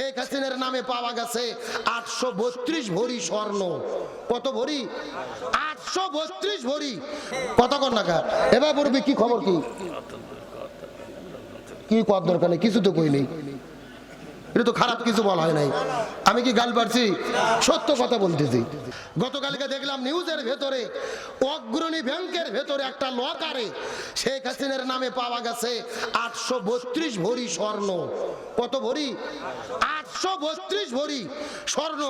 শেখ হাসিনার নামে পাওয়া গেছে আটশো বত্রিশ ভরি স্বর্ণ। কত ভরি? আটশো বত্রিশ ভরি। কত কর টাকা এবার বলবি কি খবর কি? কি কর দরকার নেই, কিছু তো কই নেই। এটা তো খারাপ কিছু বলা হয় নাই। আমি কি গাল পারছি সত্য কথা বলতেছি। গতকালকে দেখলাম নিউজের ভেতরে, অগ্রণী ব্যাংকের ভেতরে একটা লকারে শেখ হাসিনার নামে পাওয়া গেছে আটশো বত্রিশ ভরি স্বর্ণ। কত ভরি? আটশো বত্রিশ ভরি স্বর্ণ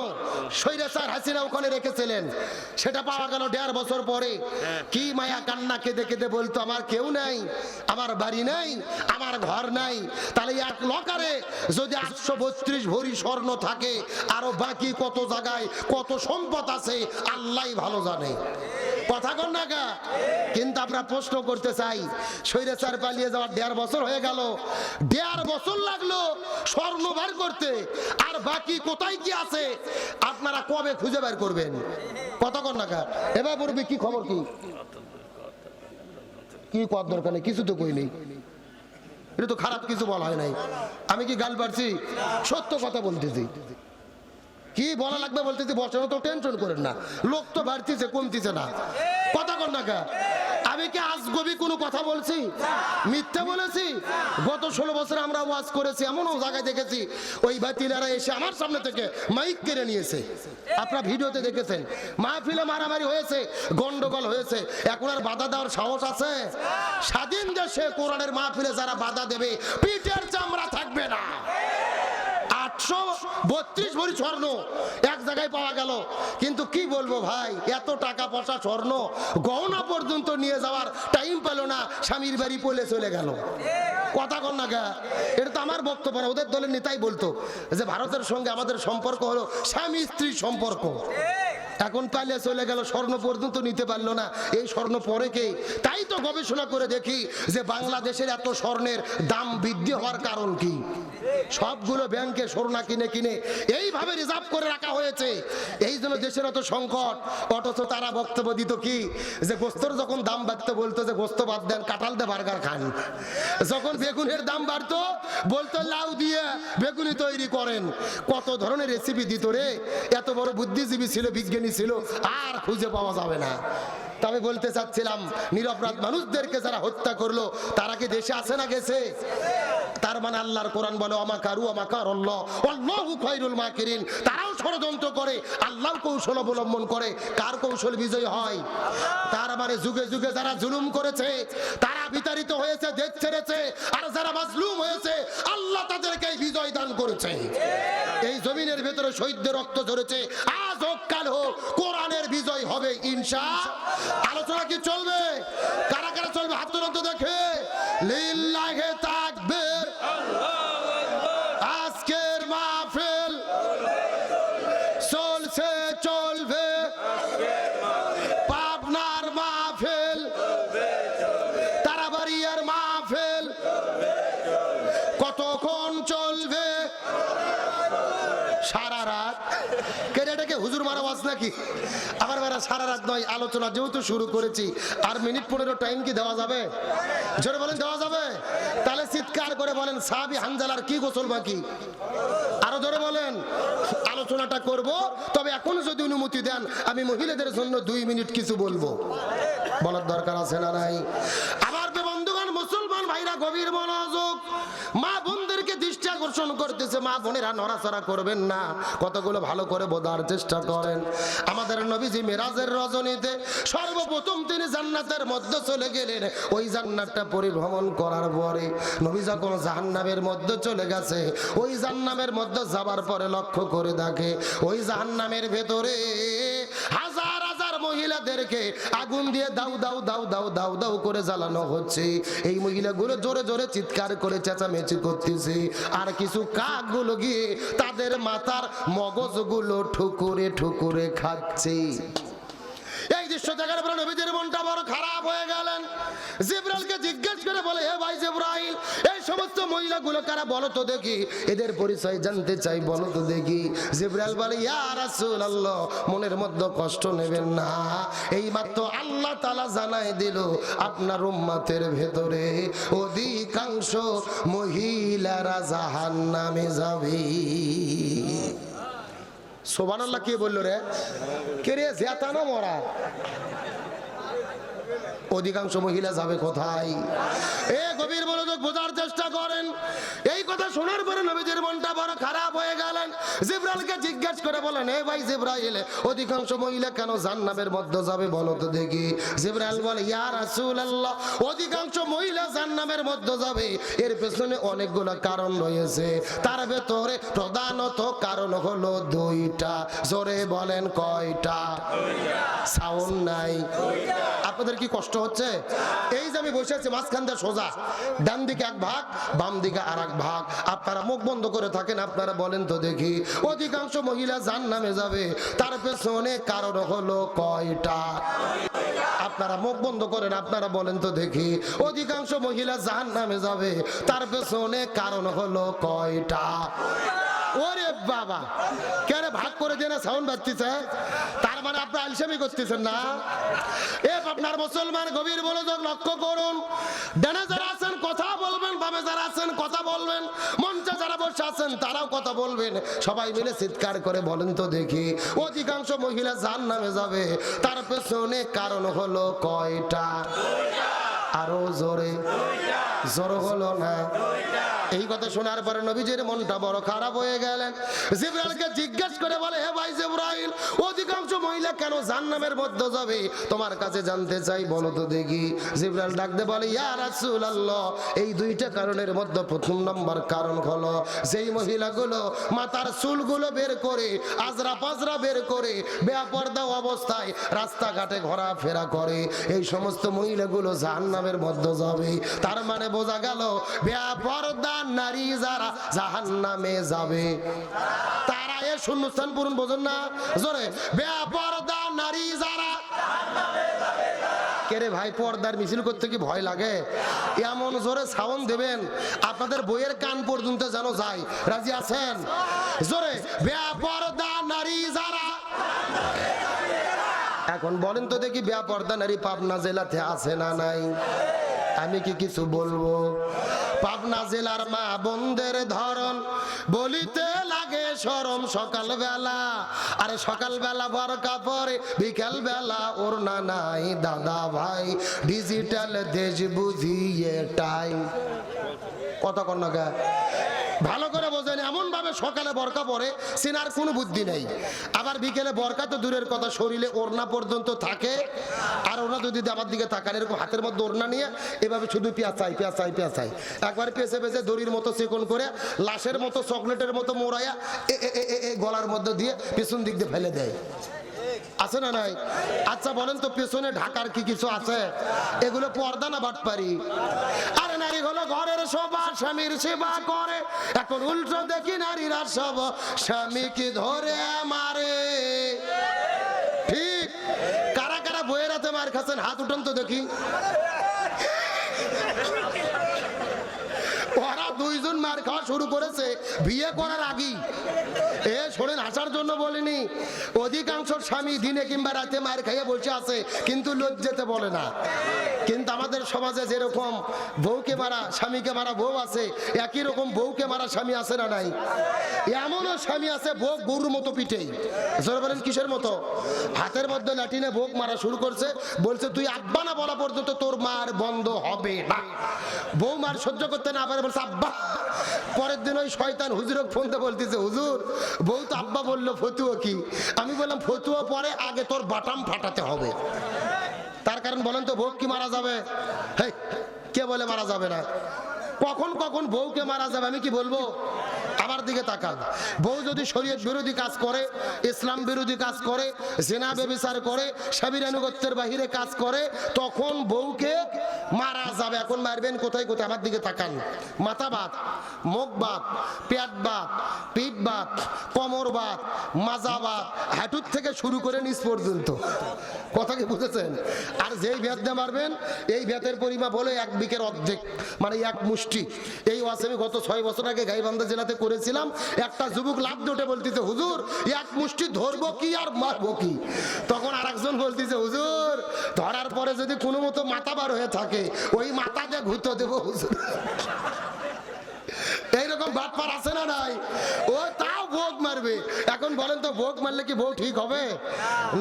স্বৈরাচার হাসিনা ওখানে রেখেছিলেন। সেটা পাওয়া গেল দেড় বছর পরে। কি মায়া কান্না, কেঁদে কেঁদে বলতো, আমার কেউ নাই, আমার বাড়ি নাই, আমার ঘর নাই। তাহলে এক লকারে যদি আটশো বত্রিশ ভরি স্বর্ণ থাকে, আরও বাকি কত জায়গায় কত সম্পদ আছে, আল্লাহ ভালো জানে কথা কন না গা? কিন্তু আমরা প্রশ্ন করতে চাই স্বৈরাচার পালিয়ে যাওয়ার দেড় বছর হয়ে গেল, দেড় বছর লাগল স্বর্ণ বার করতে, আর বাকি কোথায় কি আছে, আপনারা কবে খুঁজে বের করবেন কথা কন না গা? এবার বলবি, কি খবর কি কি কর দরকার নেই কিছু তো কই নেই এটা তো খারাপ কিছু বলা হয় নাই। আমি কি গাল পারছি সত্য কথা বলতেছি। কি বলা লাগবে বলতেছি? বসানো তো টেনশন করেন না। লোক তো বাড়তিছে, কমতিছে না। কথা কর না আজগবি কোনো কথা বলছি? মিথ্যা বলেছি? গত ষোলো বছর আমরা ওয়াজ করেছি, এমনও জায়গায় দেখেছি, ওই বাতিলারা এসে আমার সামনে থেকে মাইক কেড়ে নিয়েছে। আপনারা ভিডিওতে দেখেছেন, মাহফিলে মারামারি হয়েছে, গন্ডগোল হয়েছে, এখন আর বাধা দেওয়ার সাহস আছে? স্বাধীন দেশে কোরআনের মাহফিলে যারা বাধা দেবে, পিঠের চামড়া থাকবে না। আটশো বত্রিশ ভরি স্বর্ণ। এক জায়গায় পাওয়া গেল। কিন্তু কি বলব ভাই, এত টাকা পয়সা স্বর্ণ গহনা পর্যন্ত নিয়ে যাওয়ার টাইম পেল না, স্বামীর বাড়ি পলে চলে গেল। কথা কন না গা, এটা তো আমার বক্তব্য না, ওদের দলের নেতাই বলতো যে ভারতের সঙ্গে আমাদের সম্পর্ক হলো স্বামী স্ত্রী সম্পর্ক। এখন পালিয়ে চলে গেল, স্বর্ণ পর্যন্ত নিতে পারল না। এই স্বর্ণ পরে কে? তাই তো গবেষণা করে দেখি যে বাংলাদেশের এত স্বর্ণের দাম বৃদ্ধি হওয়ার কারণ কি? সবগুলো ব্যাংকে সোনা কিনে কিনে এইভাবে রিজার্ভ করে রাখা হয়েছে। এই জন্য দেশের অত সংকট। অথচ তারা বক্তব্য দিত কি? যে গোস্তর যখন দাম বাড়তে, বলতো যে গোস্ত বাদ দেন, কাঁঠাল দিয়ে বার্গার খান। যখন বেগুনের দাম বাড়তো, বলতো লাউ দিয়ে বেগুনি তৈরি করেন। কত ধরনের রেসিপি দিত রে? এত বড় বুদ্ধিজীবী ছিল, বিজ্ঞানী ছিল, আর খুঁজে পাওয়া যাবে না। তবে বলতে চাচ্ছিলাম, নিরপরাধ মানুষদেরকে যারা হত্যা করল, তারা কি দেশে আছে না গেছে? তার মানে আল্লাহর কোরআন বলো আমাকে আরও আমাকে আল্লাহু খায়রুল মাকিরিন। তারাও ষড়যন্ত্র করে, আল্লাহর কৌশল অবলম্বন করে, কার কৌশল বিজয় হয়? তার মানে যুগে যুগে যারা জুলুম করেছে, তারা বিতাড়িত হয়েছে, দেশ ছেড়েছে, আর যারা মাজলুম হয়েছে, আল্লাহ তাদেরকে বিজয় দান করেছে। এই জমিনের ভেতরে শহীদদের রক্ত ঝরেছে। আজ হোক, কাল হোক, কোরআনের বিজয় হবে, ইনশা। আলোচনা কি চলবে? কারা কারা চলবে? হাত দেখে। লিল্লাহে তাকবীর এটাকে হুজুর মারা বাস নাকি? আবার বেড়া সারা রাত নয়, আলোচনা যেহেতু শুরু করেছি, আর মিনিট পনেরো টাইম কি দেওয়া যাবে? জোরে বলেন, দেওয়া যাবে? তাহলে চিৎকার করে বলেন, সাহাবি হানজালার কি গোসল বাকি? আরও জোরে বলেন, আলোচনাটা করব, তবে এখন যদি অনুমতি দেন, আমি মহিলাদের জন্য দুই মিনিট কিছু বলব। বলার দরকার আছে না নাই? আবার যে বন্ধুগণ, মুসলমান ভাইরা, গভীর মনোযোগ, মা বোনদেরকে দৃষ্টি করতেছে, মা বোনেরা নড়াচড়া করবেন না। কতগুলো ভালো করে বোঝার চেষ্টা করেন। আমাদের নবীজি মেরাজের রজনীতে সর্বপ্রথম তিনি জান্নাতের মধ্যে চলে গেলেন। ওই জান্নাতটা পরিভ্রমণ করার পরে নবী যখন জাহান্নামের মধ্যে চলে গেছে, ওই জাহান্নামের মধ্যে যাবার পরে লক্ষ্য করে দেখে, ওই জাহান্নামের ভেতরে মহিলাদেরকে আগুন দিয়ে দাউ দাউ দাউ দাউ দাউ দাউ করে জ্বালানো হচ্ছে। এই মহিলাগুলো জোরে জোরে চিৎকার করে চেঁচামেচি করতেছে। আর কিছু কাকগুলো গিয়ে তাদের মাথার মগজগুলো ঠুকুরে ঠুকুরে খাচ্ছে। জিব্রাইলকে জিজ্ঞেস করে বলে হে ভাই জিব্রাইল, এই সমস্ত মহিলাগুলো কারা বলো তো দেখি? এদের পরিচয় জানতে চাই, বলো তো দেখি। জিব্রাইল বলে, ইয়া রাসূলুল্লাহ, মনের মধ্যে কষ্ট নেবেন না। এই মাত্র আল্লাহ তাআলা জানাই দিল, আপনার উম্মতের ভেতরে অধিকাংশ মহিলারা জাহান্নামে যাবে। সোবানাল্লাহ কে বলল রে? কে রে? জেতা না মরা। অধিকাংশ মহিলা যাবে কোথায়? এ গভীর মনোযোগ বোঝার চেষ্টা করেন। এই কথা শোনার পরে নবীজির মনটা বড় খারাপ হয়ে গেলেন। জিব্রাইলকে জিজ্ঞেস করে বলেন, এ ভাই জিব্রাইল, অধিকাংশ মহিলা কেন জান্নামের মধ্যে যাবে বলো তো দেখি? জিব্রাইল বলে, ইয়া রাসূলুল্লাহ, অধিকাংশ মহিলা জান্নামের মধ্যে যাবে। এর পেছনে অনেকগুলো কারণ রয়েছে। তার ভেতরে প্রধানত কারণ হলো দুইটা। জোরে বলেন কয়টা? সাউন্ড নাই। আপনাদের কি কষ্ট হচ্ছে? এই যে আমি বসে আছি, মাঝখান দিয়ে সোজা। ডান দিকে এক ভাগ, বাম দিকে আর এক ভাগ। আপনারা মুখ বন্ধ করে থাকেন, আপনারা বলেন তো দেখি। অধিকাংশ মহিলা জান নামে যাবে। তার পেছনে কারণ হলো কয়টা? আপনারা মুখ বন্ধ করেন, আপনারা বলেন তো দেখি। অধিকাংশ মহিলা জাহান নামে যাবে। তার পেছনে কারণ হলো কয়টা? ওরে বাবা। কেন ভাগ করে দিয়ে না সাউন্ড বাজতেছে? তার মানে আপনি আলসামি করতেছেন না? এ আপনার মুসলমান গভীর মনোযোগ লক্ষ্য করুন। ডানে যারা আছেন, কথা বলবেন, বামে যারা আছেন, কথা বলবেন। মঞ্চে যারা বসে আছেন, তারাও কথা বলবেন। সবাই মিলে চিৎকার করে বলেন তো দেখি, অধিকাংশ মহিলা জান নামে যাবে, তার পেছনে কারণ হলো কয়টা? আরও জোরে। জোর হলো না। এই কথা শোনার পরে নবীজির মনটা বড় খারাপ হয়ে গেলেন। জিব্রাইলকে জিজ্ঞেস করে বলে, হে ভাই জিব্রাইল, অধিকাংশ মহিলা কেন জান্নামের মধ্যে যাবে? তোমার কাছে জানতে চাই, বলো তো দেখি। জিব্রাইল ডাকতে বলে, ইয়া রাসূলুল্লাহ, এই দুইটা কারণের মধ্যে প্রথম নম্বর কারণ হলো, যেই মহিলাগুলো মাথার চুলগুলো বের করে আজরা পাজরা বের করে বেপর্দা অবস্থায় রাস্তাঘাটে ঘোরাফেরা করে, এই সমস্ত মহিলাগুলো জাহান্নামের মধ্যে যাবে। তার মানে বোঝা গেল নারী যারা জাহান্নামে যাবে। তারা এ শূন্যস্থান পূরণ বোঝেন না। জোরে, বেপর্দা নারী যারা কেরে ভাই, পর্দার মিছিল করতে কি ভয় লাগে? এমন জোরে সাউন্ড দেবেন, আপনাদের বইয়ের কান পর্যন্ত যেন যায়। রাজি আছেন? জোরে নারী যারা এখন বলেন তো দেখি বেপর্দা নারী পাবনা জেলাতে আছে না নাই? আমি কি কিছু বলব? পাবনা জেলার মা বন্ধের ধরন বলিতে লাগে সরম সকাল বেলা আরে সকাল বেলা বরকা পরে বিকাল বেলা ওর না নাই দাদা ভাই। ডিজিটাল দেশ বুঝিয়ে টাই। কত কন্যা ভালো করে বোঝেন এমন ভাবে সকালে বরকা পরে সেনার কোনো বুদ্ধি নেই। আবার বিকেলে বরকা তো দূরের কথা, শরীরে ওড়না পর্যন্ত থাকে, আর ওরা যদি আমার দিকে তাকান এরকম হাতের মধ্যে ওড়না নিয়ে, এভাবে শুধু পেঁচাই পেঁচাই পেঁচাই একবার পেঁচে পেঁচে দড়ির মতো চিকন করে, লাশের মতো, চকলেটের মতো মোড়াইয়া এ, গলার মধ্যে দিয়ে পিছন দিক দিয়ে ফেলে দেয়। আছে না নাই? আচ্ছা বলেন তো পেছনে ঢাকার কি কিছু আছে? এগুলো পর্দা না বাটপারি? আরে নারী হলো ঘরের সবা স্বামীর সেবা করে। এখন উল্টো দেখি নারীরা সব স্বামীকে ধরে মারে ঠিক? কারা কারা বইয়ের হাতে মার খাচ্ছেন? হাত উঠান তো দেখি। দুইজন মার খাওয়া শুরু করেছে, বিয়ে করার আগেই। এ, শোনেন হাসার জন্য বলিনি। অধিকাংশ স্বামী দিনে কিংবা রাতে মার খাইয়ে বসে আছে, কিন্তু লজ্জেতে বলে না। কিন্তু আমাদের সমাজে যেরকম বউকে মারা, স্বামীকে মারা বউ আছে, একই রকম বউকে মারা স্বামী আছে না নাই? এমনও স্বামী আছে, বউ গরুর মতো জোরে বলেন, কিসের মতো? হাতের মধ্যে ল্যাটিনে বউ মারা শুরু করছে, বলছে, তুই আব্বা না বলা পর্যন্ত তোর মার বন্ধ হবে না। বউ মার সহ্য করতে না পারে, বলছে, আব্বা পরের দিন ওই শয়তান হুজুরক ফোনতে বলতেছে, হুজুর, বউ তো আব্বা বলল, ফতুয়া কি? আমি বললাম, ফতুয়া পরে আগে তোর বাটাম ফাটাতে হবে। তার কারণ বলেন তো, বউ কি মারা যাবে? কে বলে মারা যাবে না? কখন কখন বউকে মারা যাবে, আমি কি বলব? আবার দিকে তাকান। বউ যদি শরীয়ত বিরোধী কাজ করে, ইসলাম বিরোধী কাজ করে, জেনা ব্যবিচার করে সাবির আনুগত্যের বাহিরে কাজ করে, তখন বউকে মারা যাবে। এখন মারবেন কোথায়? কোথায়? আমার দিকে তাকান। মাথা বাত মুখ বাত পেট বাত পিঠ বাত কোমর বাত মাজা বাত হাঁটুর থেকে শুরু করে নিচ পর্যন্ত। কথা কি বুঝেছেন? আর যেই ভেদ দিয়ে মারবেন, এই ভেতের পরিমাপ হলো এক বিকের অর্ধেক মানে এক মুষ্টি। এই ওয়াজ আমি গত ছয় বছর আগে গাইবান্ধা জেলাতে করেছিলাম একটা যুবক লাভ দুটে বলতেছে, হুজুর, এক মুষ্টি ধরবো কি আর মারবো কি? তখন আর একজন বলতেছে, হুজুর, ধরার পরে যদি কোনো মতো মাথা বার হয়ে থাকে, ওই মাথা দিয়ে ঘুরতে দেবো, হুজুর। এইরকম বাটপার আছে না নাই? ও তাও ভোগ মারবে। এখন বলেন তো, ভোগ মারলে কি বউ ঠিক হবে?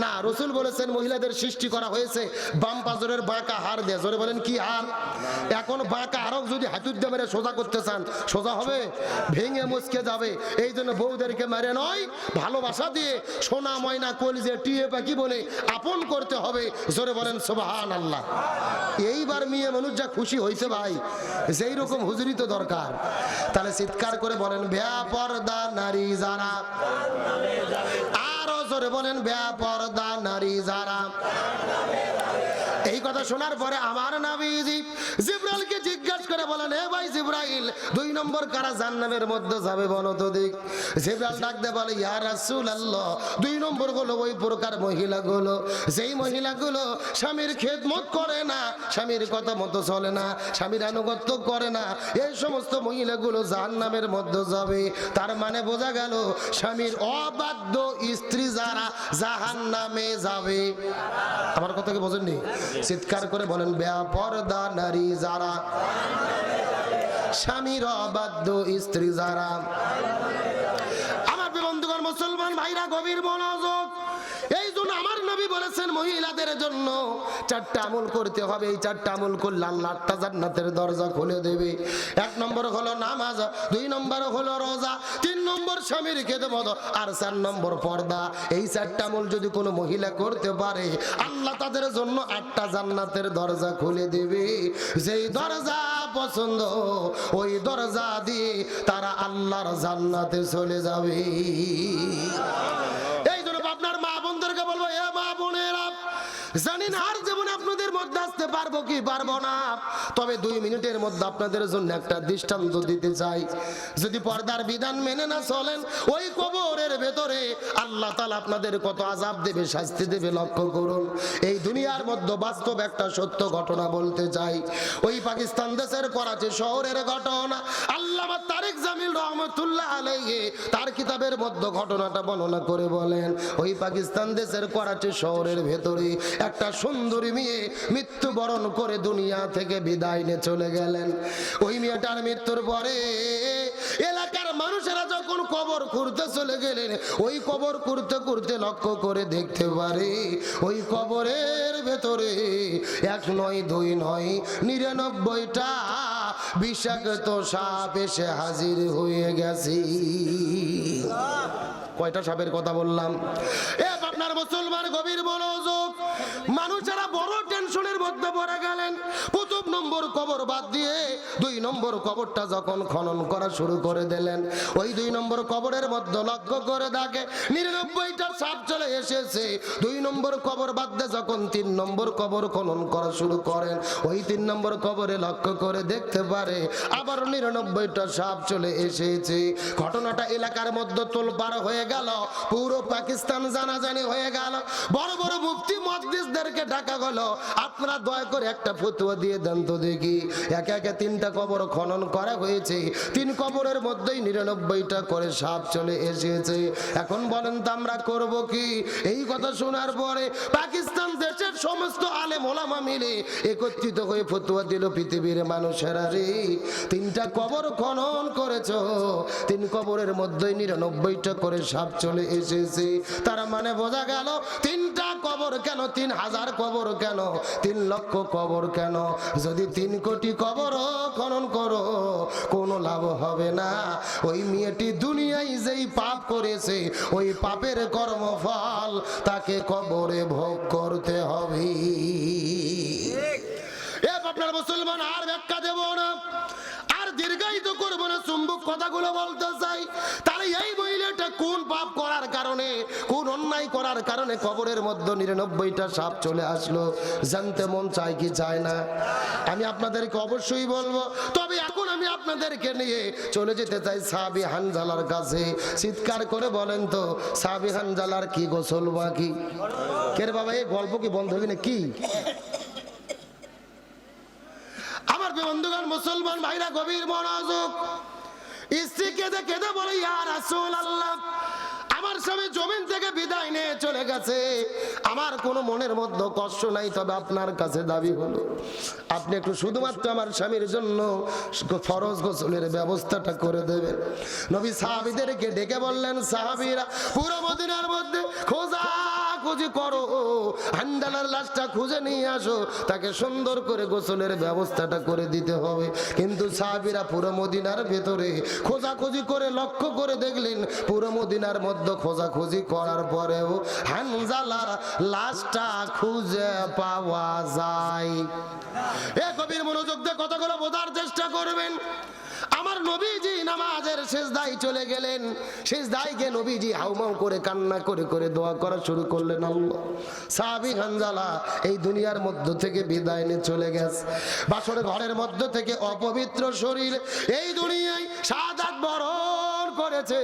না, রসুল বলেছেন, মহিলাদের সৃষ্টি করা হয়েছে, বাম পাজরের বাঁকা হার দিয়ে। জোরে বলেন, কি হার? এখন বাঁকা হারক যদি হাতুর দিয়ে মেরে সোজা করতে চান, সোজা হবে? ভেঙে মুচকে যাবে। এই জন্য বউদেরকে মেরে নয়, ভালোবাসা দিয়ে সোনা, ময়না, কলিজে, টিয়ে পাখি বলে আপন করতে হবে। জোরে বলেন সোবাহান আল্লাহ এইবার মেয়ে মানুষ যা খুশি হয়েছে ভাই সেই রকম হুজুরি তো দরকার। তাহলে চিৎকার করে বলেন ব্যাপরদা নারী যারা। আরও জোরে বলেন ব্যাপরদা নারী যারা। কথা শোনার পরে আমার নাবিজি জিব্রাইলকে জিজ্ঞাসা করে বলেন হে ভাই জিব্রাইল দুই নম্বর কারা জান্নামের মধ্যে যাবে বলো তো দিক জিব্রাইল ডাক দে বলে ইয়া রাসূলুল্লাহ দুই নম্বর হলো ওই প্রকার মহিলাগুলো। যেই মহিলাগুলো স্বামীর খেদমত করে না স্বামীর কথা মতো চলে না স্বামীর আনুগত্য করে না এই সমস্ত মহিলাগুলো জাহান্নামের মধ্যে যাবে। তার মানে বোঝা গেল স্বামীর অবাধ্য স্ত্রী যারা জাহান্নামে যাবে। আমার কথা কি বোঝেননি? চিৎকার করে বলেন বেপরদা নারী যারা, স্বামীর অবাধ্য স্ত্রী যারা। আমার বন্ধুগণ, মুসলমান ভাইরা, গভীর আমার নবী বলেছেন মহিলাদের জন্য চারটা আমল করতে হবে। এই চারটা আমল করলে আল্লাহ আটটা জান্নাতের দরজা খুলে দেবে। এক নম্বর হলো নামাজ, দুই নম্বর হলো রোজা, তিন নম্বর স্বামীর খেতে মত আর চার নম্বর পর্দা। এই চারটা আমল যদি কোনো মহিলা করতে পারে, আল্লাহ তাদের জন্য আটটা জান্নাতের দরজা খুলে দেবে। যেই দরজা পছন্দ, ওই দরজা দিয়ে তারা আল্লাহর জান্নাতে চলে যাবে। না জীবনে আপনাদের মধ্যে আসতে পারব কি পারব না? তবে দুই মিনিটের মধ্যে আপনাদের জন্য একটা দৃষ্টান্ত দিতে চাই। যদি পর্দার বিধান মেনে না চলেন, ওই কবরের ভেতরে আল্লাহ তালা আপনাদের কত আজাব দেবে, শাস্তি দেবে, লক্ষ্য করুন। এই দুনিয়ার মধ্যে বাস্তব একটা সত্য ঘটনা বলতে চাই। ওই পাকিস্তান দেশের করাচি শহরের ঘটনা। আল্লামা তারেক জামিল রহমতুল্লাহ আলাইহি তার কিতাবের মধ্যে ঘটনাটা বর্ণনা করে বলেন, ওই পাকিস্তান দেশের করাচি শহরের ভেতরে একটা সুন্দরী মেয়ে মৃত্যুবরণ করে দুনিয়া থেকে বিদায় নিয়ে চলে গেলেন। ওই মেয়েটার মৃত্যুর পরে এলাকার মানুষেরা যখন কবর খুঁড়তে চলে গেলেন, ওই কবর খুঁড়তে খুঁড়তে লক্ষ্য করে দেখতে পারে, ওই কবরের ভেতরে এক নয়, দুই নয়, নিরানব্বইটা বিষাক্ত সাপ এসে হাজির হয়ে গেছে। কয়টা সাপের কথা বললাম? এ আপনার মুসলমান গভীর মনোযোগ। মানুষেরা পড়ে গেলেন। প্রথম নম্বর কবর বাদ দিয়ে দুই নম্বর কবরটা যখন খনন করা শুরু করে দিলেন, ওই দুই নম্বর কবরের মধ্যে লক্ষ্য করে দেখে নিরানব্বইটা সাপ চলে এসেছে। দুই নম্বর কবর বাদ দিয়ে যখন তিন নম্বর কবর খনন করা শুরু করেন, ওই তিন নম্বর কবরে লক্ষ্য করে দেখতে পারে আবার নিরানব্বইটা সাপ চলে এসেছে। ঘটনাটা এলাকার মধ্যে তোলপাড় হয়ে গেল, পুরো পাকিস্তান জানাজানি হয়ে গেল। বড় বড় মুফতি মসজিদদেরকে ডাকা গেল আপনারা দয়া করে একটা ফতুয়া দিয়ে দেন তো দেখি। একে একে তিনটা কবর খনন করা হয়েছে। তিন কবরের মধ্যেই নিরানব্বইটা করে সাপ চলে এসেছে। এখন বলেন তো আমরা করব কি? এই কথা শোনার পরে পাকিস্তান দেশের সমস্ত আলেম ওলামা মিলে একত্রিত হয়ে ফতুয়া দিল পৃথিবীর মানুষেরা রে। তিনটা কবর খনন করেছ, তিন কবরের মধ্যেই নিরানব্বইটা করে সাপ চলে এসেছে। তার মানে বোঝা গেল তিনটা কবর কেন? তিন হাজার কবর কেন? তিন লক্ষ কবর কেন? যদি তিন কোটি কবর খনন করো কোনো লাভ হবে না। ওই মেয়েটি দুনিয়ায় যেই পাপ করেছে ওই পাপের কর্মফল তাকে কবরে ভোগ করতে হবে। এ আপনার মুসলমান আর ব্যাখ্যা দেব না। দীর্ঘায়িত করব না, চুম্বক কথাগুলো বলতে চাই। তাহলে এই মহিলাটা কোন পাপ করার কারণে, কোন অন্যায় করার কারণে কবরের মধ্যে নিরানব্বইটা সাপ চলে আসলো? জানতে মন চায় কি চায় না? আমি আপনাদেরকে অবশ্যই বলব, তবে এখন আমি আপনাদেরকে নিয়ে চলে যেতে চাই সাবি হানজালার কাছে। চিৎকার করে বলেন তো, সাবি হানজালার কি গোসল বাকি? কের বাবা, এই গল্প কি বন্ধ না কি আমার বন্ধুগণ, মুসলমান ভাইরা, গভীর মনোযোগ। বলে ইয়ার আসল আল্লাহ আমার স্বামী জমিন থেকে বিদায় নিয়ে চলে গেছে। আমার মনের মধ্যে কষ্ট নাই, তবে আপনার কাছে দাবি হলো। আপনি একটু শুধুমাত্র আমার স্বামীর জন্য ফরজ গোসলের ব্যবস্থাটা করে দেবেন। নবী সাহাবিদেরকে ডেকে বললেন, সাহাবিরা, পুরো মদিনার মধ্যে খোঁজা খুঁজি করো। হান্ডালার লাশটা খুঁজে নিয়ে আসো। তাকে সুন্দর করে গোসলের ব্যবস্থাটা করে দিতে হবে। কিন্তু সাহাবিরা পুরো মদিনার ভেতরে খোঁজাখুঁজি করে লক্ষ্য করে দেখলেন, পুরো মদিনার মধ্যে খোঁজাখুঁজি করার পরেও হানজালার লাশটা খুঁজে পাওয়া যায়। এ কবির মনোযোগ দিয়ে কথাগুলো বোঝার চেষ্টা করবেন। আমার নবীজি নামাজের শেষ দায় চলে গেলেন। শেষ দায়কে নবীজি হাউমাউ করে কান্না করে করে দোয়া করা শুরু করলেন আল্লাহ। সাহাবি হানজালা এই দুনিয়ার মধ্য থেকে বিদায় নিয়ে চলে গেছে। বাসর ঘরের মধ্য থেকে অপবিত্র শরীর। এই দুনিয়ায় সাদাত বরণ। করেছে।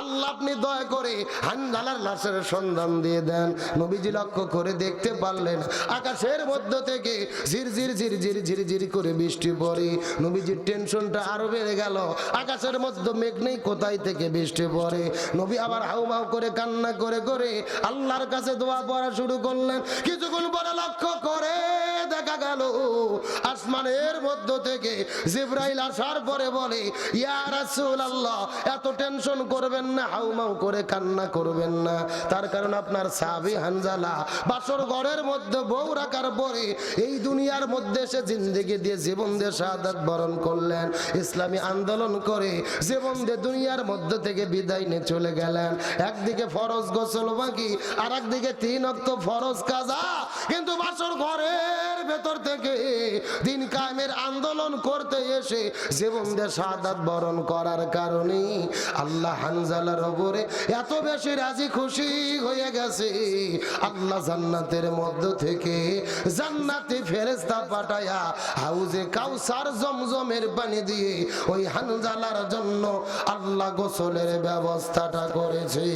আল্লাহ আপনি দয়া করে হানজালার লাশের সন্ধান দিয়ে দেন। নবীজি লক্ষ্য করে দেখতে পারলেন, আকাশের মধ্য থেকে ঝিরঝির ঝিরঝির ঝিরঝির করে বৃষ্টি পড়ে। নবীজির টেনশনটা আরও বেড়ে গেল। আকাশের মধ্যে মেঘ নেই, কোথায় থেকে বৃষ্টি পড়ে? নবী আবার হাউ হাউমাউ করে কান্না করে করে আল্লাহর কাছে দোয়া পড়া শুরু করলেন। কিছুক্ষণ পরে লক্ষ্য করে দেখা গেল। আসমানের মধ্য থেকে জিব্রাইল আসার পরে বলে, ইয়া রাসূলুল্লাহ, এত টেনশন করবেন না, হাউমাউ করে কান্না করবেন না। তার কারণ আপনার সাবি হানজালা বাসর ঘরের মধ্যে বউ রাখার পরে এই দুনিয়ার মধ্যে সে জিন্দেগি দিয়ে জীবন দিয়ে শাহাদাত বরণ করলেন। ইসলামী আন্দোলন করে জীবন দিয়ে দুনিয়ার মধ্য থেকে বিদায় নিয়ে চলে গেলেন। একদিকে ফরজ গোসল বাকি আর একদিকে তিন অক্ত ফরজ কাজা। কিন্তু বাসর ঘরের ভেতর থেকে দিন কায়েমের আন্দোলন করতে এসে জীবন দিয়ে শাহাদাত বরণ করার কারণে আল্লাহ হানজালার ওপরে এত বেশি রাজি খুশি হয়ে গেছে। আল্লাহ জান্নাতের মধ্য থেকে জান্নাতি ফেরেস্তা পাঠায়া হাউজে কাউসার জমজমের পানি দিয়ে ওই হানজালার জন্য আল্লাহ গোসলের ব্যবস্থাটা করেছে।